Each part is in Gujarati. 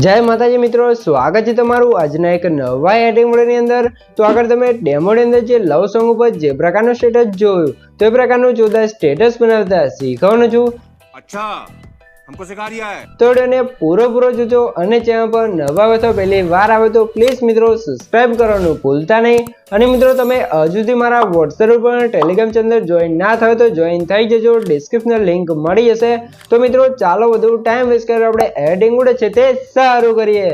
જય માતાજી મિત્રો, સ્વાગત છે તમારું આજના એક નવા એટિંગ મોડની અંદર. તો આગળ તમે ડેમોની અંદર જે લવ સોંગ ઉપર જે પ્રકારનું સ્ટેટસ જોયું, તો એ પ્રકારનું જોતા સ્ટેટસ બનાવતા શીખવાનું છું. અચ્છા. हमको सिखा रिया है તો વિડીયોને પૂરો પૂરો જોજો અને ચેનલ પર નવા હોય તો પહેલી વાર આવે તો પ્લીઝ મિત્રો સબસ્ક્રાઇબ કરવાનું ભૂલતા નહીં અને મિત્રો તમે હજુ સુધી મારા વોટ્સએપ ઉપર અને ટેલિગ્રામ ચેનલ જોઈન ના થયો તો જોઈન થઈ જજો ડિસ્ક્રિપ્શન લિંક મળી જશે તો મિત્રો ચાલો વધુ ટાઈમ વેસ્ટ કર્યો આપણે એડિંગ ઉડે છે તે સારું કરીએ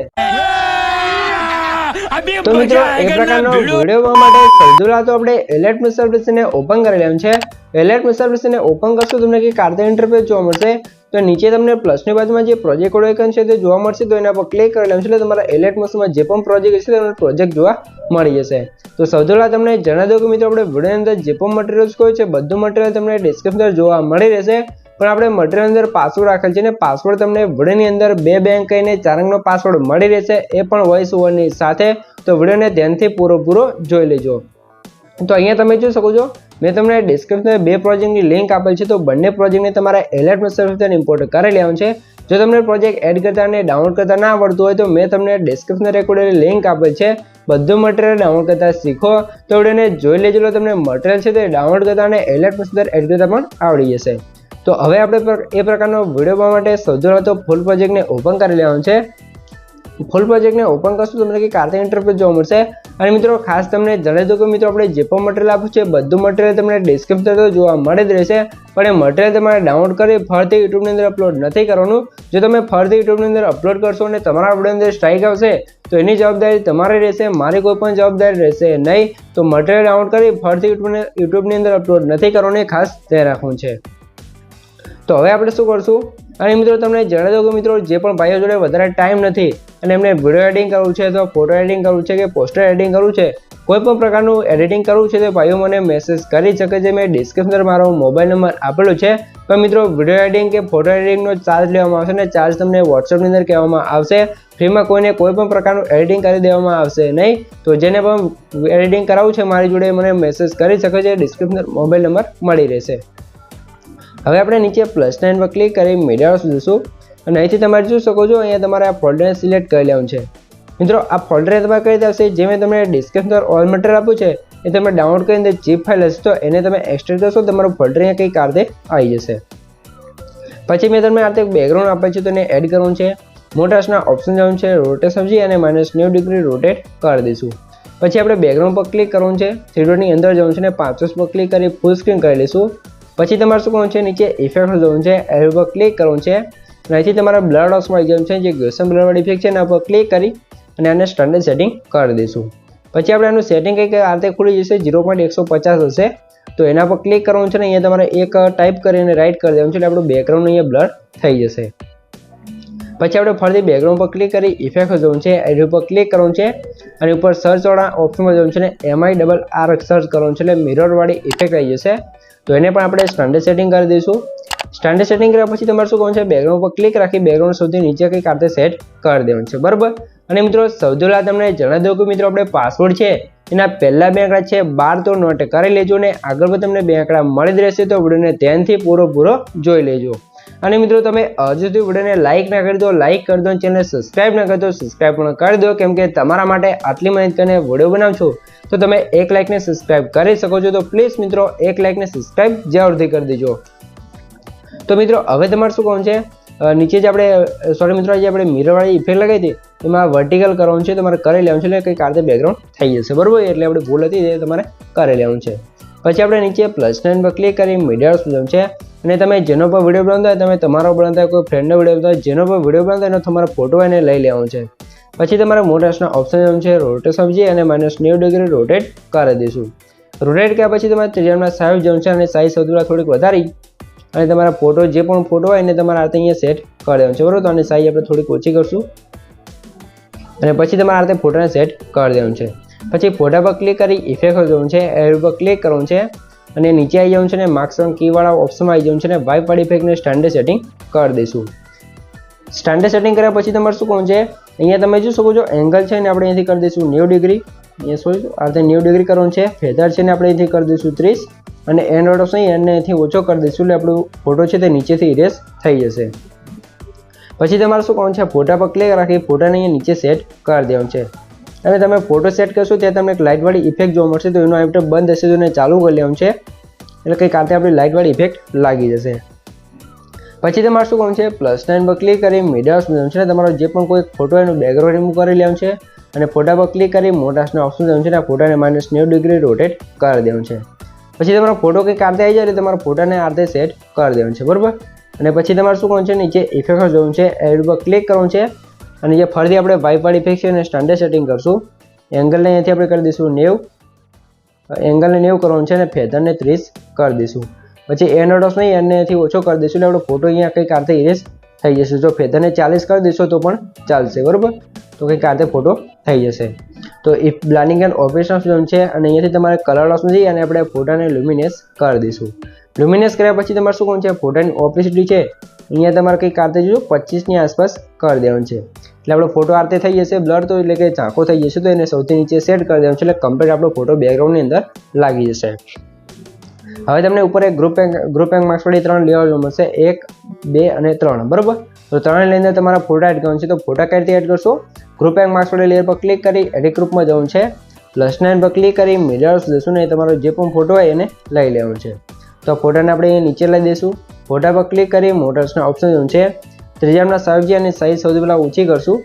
તો મિત્રો એ પ્રકારનો વિડીયો બનાવવા માટે સૌથી પહેલા તો આપણે એલર્ટ મિસર્વિસને ઓપન કરી લેવાનું છે એલર્ટ મિસર્વિસને ઓપન કરશો તમને કે કાર્ડ ઇન્ટરફેસ જોવા મળશે તો નીચે તમને પ્લસની બાજુમાં જે પ્રોજેક્ટ આઇકન છે તે જોવા મળશે, તો એના પર ક્લિક કરી લેશો એટલે તમારા એલર્ટ મિસમાં જે પણ પ્રોજેક્ટ હશે તમને પ્રોજેક્ટ જોવા મળી જશે. તો સૌથી તમને જણાવી દઉં કે મિત્રો, આપણે વિડીયોની અંદર જે પણ મટીરિયલ્સ કોઈ છે, બધું મટીરિયલ તમને ડિસ્ક્રિપ્શન જોવા મળી રહેશે. પણ આપણે મટીરિયલ અંદર પાસવર્ડ રાખેલ છે ને પાસવર્ડ તમને વિડીયોની અંદર બે બેંક કહીને ચાર અંકનો પાસવર્ડ મળી રહેશે, એ પણ વોઇસ ઓવરની સાથે. તો વિડીયોને ધ્યાનથી પૂરો પૂરો જોઈ લેજો. તો અહીંયા તમે જોઈ શકો છો, મેં તમને ડિસ્ક્રિપ્શનમાં બે પ્રોજેક્ટની લિંક આપેલ છે, તો બંને પ્રોજેક્ટને તમારા એલર્ટ સર્વિસ ઇમ્પોર્ટ કરી લેવાનું છે. જો તમને પ્રોજેક્ટ એડ કરતા અને ડાઉનલોડ કરતા ના આવડતું હોય, તો મેં તમને ડિસ્ક્રિપ્શન રેકોર્ડેલી લિંક આપેલ છે. બધું મટીરિયલ ડાઉનલોડ કરતા શીખો. તો વિડીયોને જોઈ લેજો તો તમને મટીરિયલ છે તે ડાઉનલોડ કરતા અને એલર્ટ મેસેજર એડ કરતા પણ આવડી જશે. તો હવે આપણે એ પ્રકારનો વીડિયો માટે સૌથી તો ફૂલ પ્રોજેક્ટને ઓપન કરી લેવાનું છે. ફૂલ પ્રોજેક્ટને ઓપન કરશું તમને કે કાર્તિક ઇન્ટરફેસ જોવા મળશે. અને મિત્રો, ખાસ તમને જણાવી દઉં કે મિત્રો, આપણે જે પણ મટીરિયલ આપ્યું છે બધું મટીરિયલ તમને ડિસ્ક્રિપ્શન તો જોવા મળે જ રહેશે. પણ એ મટીરિયલ તમારે ડાઉનલોડ કરી ફરતી યુટ્યુબની અંદર અપલોડ નથી કરવાનું. જો તમે ફરતી યુટ્યુબની અંદર અપલોડ કરશો અને તમારા વીડિયો અંદર સ્ટ્રાઇક આવશે, તો એની જવાબદારી તમારી રહેશે, મારી કોઈ પણ જવાબદારી રહેશે નહીં. તો મટીરિયલ ડાઉનલોડ કરી ફરતી યુટ્યુબને યુટ્યુબની અંદર અપલોડ નથી કરવાનું, ખાસ ધ્યાન રાખવું છે. તો હવે આપણે શું કરશું? અને મિત્રો, તમને જણાવી દઉં કે મિત્રો, જે પણ ભાઈઓ જોડે વધારે ટાઈમ નથી અને એમને વીડિયો એડિટિંગ કરવું છે, તો ફોટો એડિટિંગ કરવું છે કે પોસ્ટર એડિટિંગ કરવું છે, કોઈ પણ પ્રકારનું એડિટિંગ કરવું છે તો ભાઈઓ મને મેસેજ કરી શકે છે. મેં ડિસ્ક્રિપ્શન મારો મોબાઈલ નંબર આપેલો છે. પણ મિત્રો વીડિયો એડિટિંગ કે ફોટો એડિટિંગનો ચાર્જ લેવામાં આવશે ને ચાર્જ તમને વોટ્સઅપની અંદર કહેવામાં આવશે. ફ્રીમાં કોઈને કોઈ પણ પ્રકારનું એડિટિંગ કરી દેવામાં આવશે નહીં. તો જેને પણ એડિટિંગ કરાવવું છે મારી જોડે મને મેસેજ કરી શકે છે. ડિસ્ક્રિપ્શન મોબાઈલ નંબર મળી રહેશે. હવે આપણે નીચે પ્લસ નાઇન પર ક્લિક કરી મીડિયા જઈશું અને અહીંથી તમારે જોઈ શકો છો, અહીંયા તમારે આ ફોલ્ડરને સિલેક્ટ કરી લેવાનું છે. મિત્રો, આ ફોલ્ડર તમારે રીતે આવશે? જે મેં તમને ડિસ્ક્રિપ્શન ઓલ મટીરિયલ આપ્યું છે, એ તમે ડાઉનલોડ કરીને જીપ ફાઇલ હશે, તો એને તમે એક્સટ્રેક્ટ કરશો, તમારું ફોલ્ડર અહીંયા કંઈક આ આવી જશે. પછી મેં તમને આ રીતે બેકગ્રાઉન્ડ આપે છે, તો એને એડ કરવાનું છે. મોટાસના ઓપ્શન જવાનું છે રોટેટ સમજી અને માઇનસ નેવું ડિગ્રી રોટેટ કરી દઈશું. પછી આપણે બેકગ્રાઉન્ડ પર ક્લિક કરવાનું છે થ્રીડોની અંદર જવાનું છે અને પાંચસ પર ક્લિક કરી ફૂલ સ્ક્રીન કરી લઈશું. પછી તમારે શું કરવાનું છે, નીચે ઇફેક્ટ જવાનું છે એડ પર ક્લિક કરવાનું છે. અને અહીંથી તમારા બ્લડ બોક્સમાં આવી જવાનું છે, જે ગેસન બ્લડ ઇફેક્ટ છે, એના પર ક્લિક કરી અને આને સ્ટાન્ડર્ડ સેટિંગ કરી દઈશું. પછી આપણે આનું સેટિંગ કંઈક આ રીતે ખુલી જશે ઝીરો પોઈન્ટ એકસો પચાસ હશે. તો એના પર ક્લિક કરવાનું છે ને, અહીંયા તમારે એક ટાઈપ કરીને રાઇટ કરી દેવાનું છે, એટલે આપણું બેકગ્રાઉન્ડ અહીંયા બ્લર થઈ જશે. પછી આપણે ફરીથી બેકગ્રાઉન્ડ પર ક્લિક કરી ઇફેક્ટ જવું છે, એની ઉપર ક્લિક કરવાનું છે, અને ઉપર સર્ચવાળા ઓપ્શનમાં જવાનું છે ને એમઆઈ ડબલ આર સર્ચ કરવાનું છે, એટલે મિરરવાળી ઇફેક્ટ આવી જશે. તો એને પણ આપણે સ્ટાન્ડર્ડ સેટિંગ કરી દઈશું. સ્ટાન્ડર્ડ સેટિંગ કર્યા પછી તમારે શું કરવાનું છે? બેકગ્રાઉન્ડ પર ક્લિક રાખી બેકગ્રાઉન્ડ સૌથી નીચે કંઈક આપણે સેટ કરી દેવાનું છે. બરાબર? અને મિત્રો, સૌથી પહેલાં તમને જણાવી દઉં કે મિત્રો, આપણે પાસવર્ડ છે, એના પહેલાં બે આંકડા છે, બાર તો નોટ કરી લેજો ને આગળ પણ તમને બે આંકડા મળી જ રહેશે તો વિડીયોને ધ્યાનથી પૂરો પૂરો જોઈ લેજો. અને મિત્રો, તમે હજુ સુધી વિડીયોને લાઇક ના કરી દો લાઇક કરી દો ચેનલ સબસ્ક્રાઇબ ના કરી દો સબસ્ક્રાઇબ પણ કરી દો, કેમ કે તમારા માટે આટલી મહેનત કરીને વીડિયો બનાવું છું તો તમે એક લાઇકને સબસ્ક્રાઇબ કરી શકો છો. તો પ્લીઝ મિત્રો, એક લાઇકને સબસ્ક્રાઇબ જરૂરથી કરી દેજો. તો મિત્રો, હવે તમારે શું કહું છે? નીચે જે આપણે સોરી મિત્રો જે આપણે મિરરવાળી ઇફેક્ટ લગાવી હતી, એમાં વર્ટિકલ કરવાનું છે, તમારે કરી લેવાનું છે, એટલે કંઈક આ રીતે બેકગ્રાઉન્ડ થઈ જશે, બરાબર? એટલે આપણે ભૂલ હતી એ તમારે કરી લેવાનું છે. પછી આપણે નીચે પ્લસ નાઇન પર ક્લિક કરી મીડિયા સુધમ છે, અને તમે જેનો પર વીડિયો બનાવતા હોય, તમે તમારો બનાવતા હોય, કોઈ ફ્રેન્ડનો વીડિયો બનાવતા હોય, જેનો પર વીડિયો બનાવતા એનો તમારો ફોટો એને લઈ લેવાનો છે. પછી તમારે મોટાસના ઓપ્શન છે રોટેટ સમજી અને માઇનસ નેવું ડિગ્રી રોટેટ કરી દઈશું. રોટેટ કર્યા પછી તમારે ત્રિજ્યામાં સાઈઝ જમ છે, અને સાઈઝ સૌથી થોડીક વધારી અને તમારા ફોટો જે પણ ફોટો હોય એને તમારે આ અહીંયા સેટ કરી દેવાનું છે. બરાબર? તો આની સાઈઝ આપણે થોડીક ઓછી કરશું. અને પછી તમારે આ રીતે ફોટાને સેટ કરી દેવાનું છે. પછી ફોટા પર ક્લિક કરી ઇફેક્ટ જવાનું છે. એડ પર ક્લિક કરવાનું છે. અને નીચે આવી જવાનું છે ને માર્ક્સ કીવાળા ઓપ્શનમાં આવી જવાનું છે ને વાળી ઇફેક્ટને સ્ટાન્ડર્ડ સેટિંગ કરી દઈશું. સ્ટાન્ડર્ડ સેટિંગ કર્યા પછી તમારે શું કહું છે? અહીંયા તમે જોઈ શકો છો એંગલ છે ને આપણે અહીંથી કરી દઈશું નેવું ડિગ્રી અહીંયા સોરી આ નેવું ડિગ્રી કરવાનું છે ફેધર છે ને આપણે અહીંથી કરી દઈશું ત્રીસ. અને એન્ડ ઓટો નહીં એને અહીંથી ઓછો કરી દઈશું એટલે આપણું ફોટો છે તે નીચેથી ઇરેઝ થઈ જશે. પછી તમારે શું કરવાનું છે, ફોટા પર ક્લિક રાખી ફોટાને અહીંયા નીચે સેટ કરી દેવાનું છે. અને તમે ફોટો સેટ કરશો ત્યાં તમને એક લાઇટવાળી ઇફેક્ટ જોવા મળશે, તો એનો આઈટમ બંધ હશે તો એને ચાલુ કરી લેવાનું છે. એટલે કંઈક આતે આપણી લાઇટવાળી ઇફેક્ટ લાગી જશે. પછી તમારે શું કરવાનું છે પ્લસ નાઇન પર ક્લિક કરી મીડિયા ઓપ્શન છે. તમારો જે પણ કોઈ ફોટો એનું બેકગ્રાઉન્ડ રિમૂવ કરી લેવાનું છે. અને ફોટા પર ક્લિક કરી મોટાસનો ઓપ્શન દેવું છે અને ફોટાને માઇનસ નેવું ડિગ્રી રોટેટ કરી દેવું છે. પછી તમારો ફોટો કંઈક આરતે આવી જાય એટલે તમારા ફોટાને આરતે સેટ કરી દેવાનું છે, બરાબર? અને પછી તમારે શું કરવાનું છે, નીચે ઇફેક્ટ જવું છે એડ પર ક્લિક કરવાનું છે. અને જે ફરીથી આપણે વાઇપવાળી ઇફેક્ટ છે એને સ્ટાન્ડર્ડ સેટિંગ કરશું. એંગલને અહીંયાથી આપણે કરી દઈશું નેવું. એંગલને નેવું કરવાનું છે અને ફેધરને ત્રીસ કરી દઈશું. પછી એ નોટસ નહીં એનેથી ઓછો કરી દઈશું એટલે આપણો ફોટો અહીંયા કંઈક આરતે ઇરેઝ થઈ જશે. જો ફેધરને ચાલીસ કરી દેશો તો પણ ચાલશે, બરાબર? તો કંઈક આરતે ફોટો થઈ જશે. તો if blending and operation zone છે અને અહીંયાથી તમારે કલર લોસમાં નથી અને આપણે ફોટાને લ્યુમિનેસ કરી દઈશું. લ્યુમિનેસ કર્યા પછી તમારે શું કરવાનું છે? ફોટાની ઓપેસિટી છે, અહીંયા તમારે કંઈક આરતે જોજો, પચીસની આસપાસ કરી દેવાનું છે. એટલે આપણો ફોટો આરતે થઈ જશે બ્લર તો એટલે કે ઝાંખો થઈ જશે તો એને સૌથી નીચે સેટ કરી દેવાનું છે, એટલે કમ્પ્લીટ આપણો ફોટો બેકગ્રાઉન્ડની અંદર લાગી જશે. હવે તમને ઉપર એક ગ્રુપ એંગ ગ્રુપ એંગ માર્ક્સ વળી ત્રણ લેવલ મળશે. એક, બે અને ત્રણ. બરાબર? તો ત્રણ લઈને તમારા ફોટા એડ કરવાનું છે. તો ફોટા કઈ રીતે એડ કરશો? ગ્રુપ એંગ માર્ક્સ વળી લેયર પર ક્લિક કરી એડિટ ગ્રુપમાં જવાનું છે. પ્લસ નાઇન પર ક્લિક કરી મિરર્સ લેશું ને તમારો જે પણ ફોટો હોય એને લઈ લેવાનો છે. તો ફોટાને આપણે નીચે લઈ દઈશું. ફોટા પર ક્લિક કરી મોટર્સના ઓપ્શન જવાનું છે. ત્રીજામાં સાવજી અને સાઈઝ સૌથી પહેલાં ઊંચી કરશું.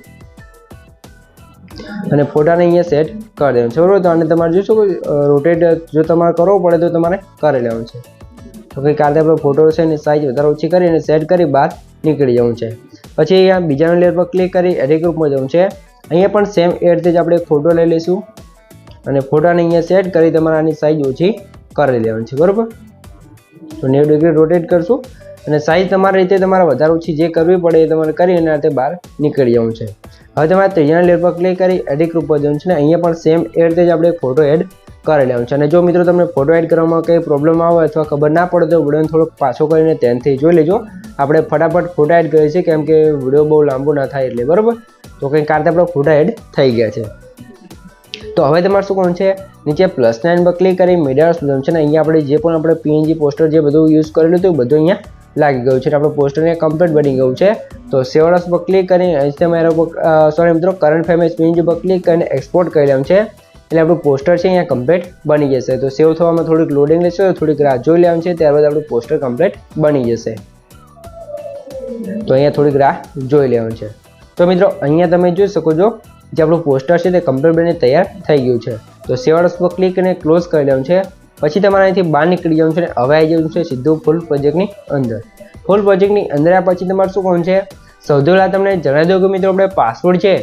અને ફોટાને અહીંયા સેટ કરી દેવાનું. છે બરાબર તો આને તમારે જોશો કે રોટેટ જો તમારે કરવો પડે તો તમારે કરી લેવાનું છે. તો કંઈક કાલે આપણો ફોટો છે એની સાઇઝ વધારે ઓછી કરી અને સેટ કરી બહાર નીકળી જવું છે. પછી અહીંયા બીજાના લેયર પર ક્લિક કરી એડિટ ગ્રુપમાં જવું છે. અહીંયા પણ સેમ એડથી જ આપણે ફોટો લઈ લઈશું. અને ફોટાને અહીંયા સેટ કરી તમારે આની સાઇઝ ઓછી કરી લેવાની છે, બરાબર? તો નેવું ડિગ્રી રોટેટ કરશું. અને સાઇઝ તમારી રીતે તમારે વધારે ઓછી જે કરવી પડે એ તમારે કરી અને રીતે બહાર નીકળી જવું છે. હવે તમારે ત્રીજાના લેયર પર ક્લિક કરી એડિટ ગ્રુપ પર જવાનું છે ને અહીંયા પણ સેમ એ રીતે જ આપણે ફોટો એડ કરી લેવાનું છે. અને જો મિત્રો તમને ફોટો એડ કરવામાં કંઈ પ્રોબ્લેમ આવે અથવા ખબર ના પડે તો વિડીયોને થોડોક પાછો કરીને ત્યાંથી જોઈ લેજો. આપણે ફટાફટ ફોટા એડ કરીએ છીએ કેમ કે વીડિયો બહુ લાંબો ના થાય એટલે, બરાબર? તો કંઈક કારણે આપણા ફોટા એડ થઈ ગયા છે. તો હવે તમારે શું કરવાનું છે? નીચે પ્લસ નાઇન પર ક્લિક કરી મીડિયા જવાનું છે ને અહીંયા આપણે જે પણ આપણે પીએનજી પોસ્ટર જે બધું યુઝ કરેલું હતું બધું અહીંયા લાગી ગયું છે. એટલે આપણું અહીંયા કમ્પ્લીટ બની ગયું છે. તો સેવડસ પર ક્લિક કરી અહીં તમારે સોરી મિત્રો કરંટ ફેમેસ પેજ ઉપર ક્લિક કરીને એક્સપોર્ટ કરી લેવાનું છે. એટલે આપણું પોસ્ટર છે અહીંયા કમ્પ્લીટ બની જશે. તો સેવ થવામાં થોડીક લોડિંગ લેશે, થોડીક રાહ જોઈ લેવાનું છે, ત્યારબાદ આપણું પોસ્ટર કમ્પ્લીટ બની જશે. તો અહીંયા થોડીક રાહ જોઈ લેવાનું છે. તો મિત્રો, અહીંયા તમે જોઈ શકો છો જે આપણું પોસ્ટર છે તે કમ્પ્લીટ બની તૈયાર થઈ ગયું છે. તો સેવાડસ પર ક્લિક અને ક્લોઝ કરી લેવાનું છે. પછી તમારે અહીંથી બહાર નીકળી જવાનું છે અને હવે આવી જવાનું છે સીધું ફૂલ પ્રોજેક્ટની અંદર. ફૂલ પ્રોજેક્ટની અંદર આ પછી તમારે શું કહું છે? સૌથી પહેલાં તમને જણાવી દઉં કે મિત્રો આપણે પાસવર્ડ છે,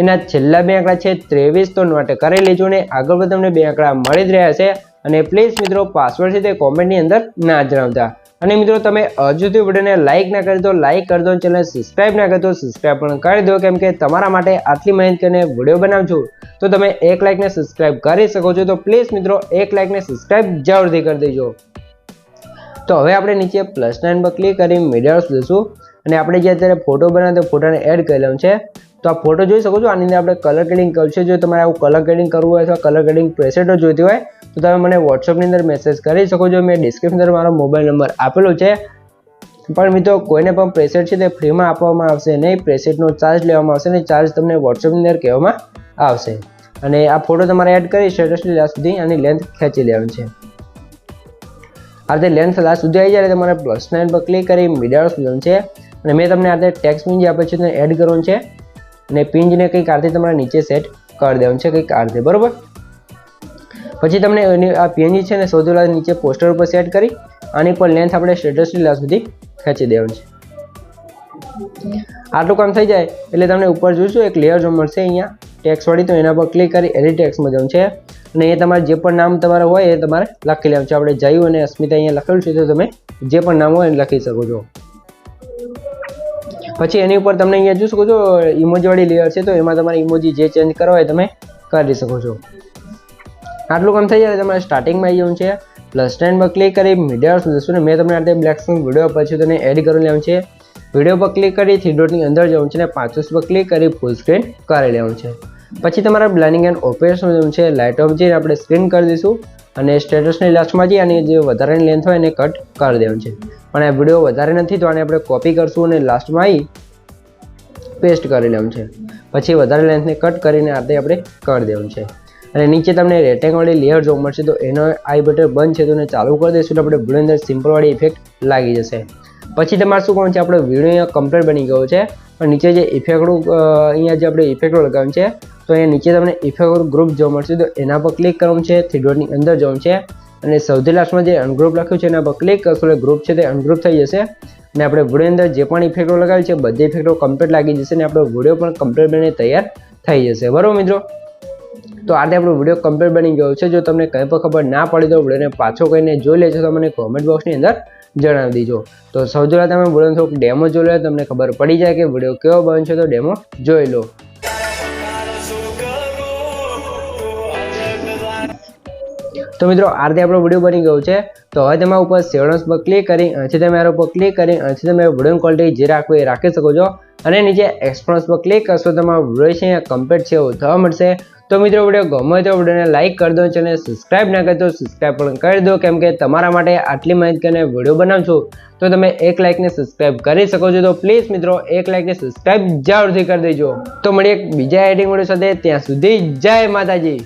એના છેલ્લા બે આંકડા છે ત્રેવીસ, તો નોટ કરી લેજો ને આગળ પણ તમને બે આંકડા મળી જ રહ્યા છે. અને પ્લીઝ મિત્રો પાસવર્ડ છે તે કોમેન્ટની અંદર ના જણાવતા. અને મિત્રો તમે હજુ સુધી વિડીયોને લાઇક ના કરી દો લાઇક કરી દો ચેનલ સબસ્ક્રાઇબ ના કરી દો. સબસ્ક્રાઇબ પણ કરી દો, કેમ કે તમારા માટે આટલી મહેનત કરીને વીડિયો બનાવું છું તો તમે એક લાઇકને સબસ્ક્રાઇબ કરી શકો છો. તો પ્લીઝ મિત્રો, એક લાઇકને સબસ્ક્રાઇબ જરૂરથી કરી દેજો. તો હવે આપણે નીચે પ્લસ નાઇન પર ક્લિક કરી મીડિયાસ લઈશું અને આપણે જે અત્યારે ફોટો બનાવ્યો તો ફોટાને એડ કરી લેવાનું છે. તો આ ફોટો જોઈ શકો છો, આની અંદર આપણે કલર ગ્રેડિંગ કર્યું છે. જો તમારે આવું કલર ગ્રેડિંગ કરવું હોય અથવા કલર ગ્રેડિંગ પ્રેસેટો જોઈતી હોય, તો તમે મને વોટ્સઅપની અંદર મેસેજ કરી શકો છો. મેં ડિસ્ક્રિપ્શન મારો મોબાઈલ નંબર આપેલો છે. પણ મિત્રો, કોઈને પણ પ્રેસેટ છે તે ફ્રીમાં આપવામાં આવશે નહીં. પ્રેસેટનો ચાર્જ લેવામાં આવશે નહીં. ચાર્જ તમને વોટ્સઅપની અંદર કહેવામાં આવશે. અને આ ફોટો તમારે એડ કરી સ્ટેટસ સુધી આની લેન્થ ખેંચી લેવાની છે. આ રીતે લેન્થ લાસ્ટ સુધી આવી જાય તમારે પ્લસ નાઇન પર ક્લિક કરી મીડિયા જવાનું છે. અને મેં તમને આ રીતે ટેક્સ પિન આપે છે તેને એડ કરવાનું છે અને પિંજને કંઈક આરથી તમારે નીચે સેટ કરી દેવાનું છે, કંઈક આરથી બરાબર? પછી તમને એની આ પીએનજી છે ને સૌથી નીચે પોસ્ટર ઉપર સેટ કરી, આની પર લેન્થ આપણે સ્ટેટસ લીલા સુધી ખેંચી દેવાનું છે. આટલું કામ થઈ જાય એટલે તમને ઉપર જોઈશું, એક લેયર જો મળશે અહીંયા. ટેક્સ વાળી તો એના પર ક્લિક કરી એડિટ ટેક્સમાં જવું છે. અને એ તમારે જે પણ નામ તમારે હોય એ તમારે લખી લેવાનું. છે આપણે જયું અને અસ્મિતા અહીંયા લખેલું છે, તો તમે જે પણ નામ હોય એ લખી શકો છો. પછી એની ઉપર તમને અહીંયા જોઈ શકો છો ઇમોજીવાળી લેયર છે, તો એમાં તમારે ઇમોજી જે ચેન્જ કરવા હોય તમે કરી શકો છો. આટલું કામ થઈ જાય તમારે સ્ટાર્ટિંગમાં આવી જવું છે. પ્લસ ટેન પર ક્લિક કરી મીડિયા સુધી ને, મેં તમને આ બ્લેક સ્ક્રીન વીડિયો પછી તેને એડ કરી લેવાનું છે. વીડિયો પર ક્લિક કરી થ્રી ડોટની અંદર જવું છે અને પાંચસ પર ક્લિક કરી ફૂલ સ્ક્રીન કરી લેવાનું છે. પછી તમારા બ્લેન્ડિંગ એન્ડ ઓપરેશન છે લાઇટ ઓફ જઈને આપણે સ્ક્રીન કરી દઈશું. અને સ્ટેટસની લાસ્ટમાં જઈ અને જે વધારાની લેન્થ હોય એને કટ કરી દેવાનું છે. પણ આ વીડિયો વધારે નથી તો આને આપણે કોપી કરશું અને લાસ્ટમાં આવી પેસ્ટ કરી લેવાનું છે. પછી વધારે લેન્થને કટ કરીને આ આપણે કરી દેવાનું છે. અને નીચે તમને રેટેંગવાળી લેયર જોવા મળશે, તો એનો આઈ બટન બંધ છે, તો એને ચાલુ કરી દઈશું તો આપણે અંદર સિમ્પલવાળી ઇફેક્ટ લાગી જશે. પછી તમારે શું કરવાનું છે, આપણે વીડિયો અહીંયા બની ગયો છે. પણ નીચે જે ઇફેક્ટનું અહીંયા જે આપણે ઇફેક્ટો લગાવ્યું છે, તો અહીંયા નીચે તમને ઇફેક્ટ ગ્રુપ જોવા મળશે. તો એના પર ક્લિક કરવાનું છે થ્રી અંદર જવાનું છે. અને સૌથી લાસ્ટમાં જે અનગ્રુપ લખ્યું છે, એના પર ક્લિક કરશો એટલે ગ્રુપ છે તે અનગ્રુપ થઈ જશે. અને આપણે વીડિયો અંદર જે પણ ઇફેક્ટો લગાવી છે, બધી ઇફેક્ટો કમ્પ્લીટ લાગી જશે અને આપણો વીડિયો પણ કમ્પ્લીટ બનીને તૈયાર થઈ જશે. બરાબર મિત્રો? તો આજે આપણો વીડિયો કમ્પ્લીટ બની ગયો છે. જો તમને કંઈ પણ ખબર ના પડી તો વિડીયોને પાછો કહીને જોઈ લેજો. તો મને કોમેન્ટ બોક્સની અંદર જણાવી દીજો. તો સૌથી તમે વીડિયો થોડુંક ડેમો જોઈ લો, તમને ખબર પડી જાય કે વીડિયો કેવો બન્યો છે તો ડેમો જોઈ લો. તો મિત્રો આ રીતે આપણો વીડિયો બની ગયો છે. તો હવે તમારા ઉપર સેવડન્સ પર ક્લિક કરી, અહીંથી તમે આના ઉપર ક્લિક કરી, અહીંથી તમે વીડિયો ક્વોલિટી જે રાખવી એ રાખી શકો છો. અને નીચે એક્સપ્રોન્સ પર ક્લિક કરશો તમારો વીડિયો છે અહીંયા કમ્પ્લીટ છે, એવું થવા મળશે. તો મિત્રો વીડિયો ગમે તો વિડીયોને લાઇક કરી દો ચેનલ સબસ્ક્રાઇબ ના કરતો સબસ્ક્રાઇબ પણ કરી દો, કેમ કે તમારા માટે આટલી માહિતી અને વીડિયો બનાવું છું તો તમે એક લાઇકને સબસ્ક્રાઇબ કરી શકો છો. તો પ્લીઝ મિત્રો, એક લાઇકને સબસ્ક્રાઇબ જરૂરથી કરી દેજો. તો મળીએ એક બીજા એડિંગ વીડિયો સાથે. ત્યાં સુધી જય માતાજી.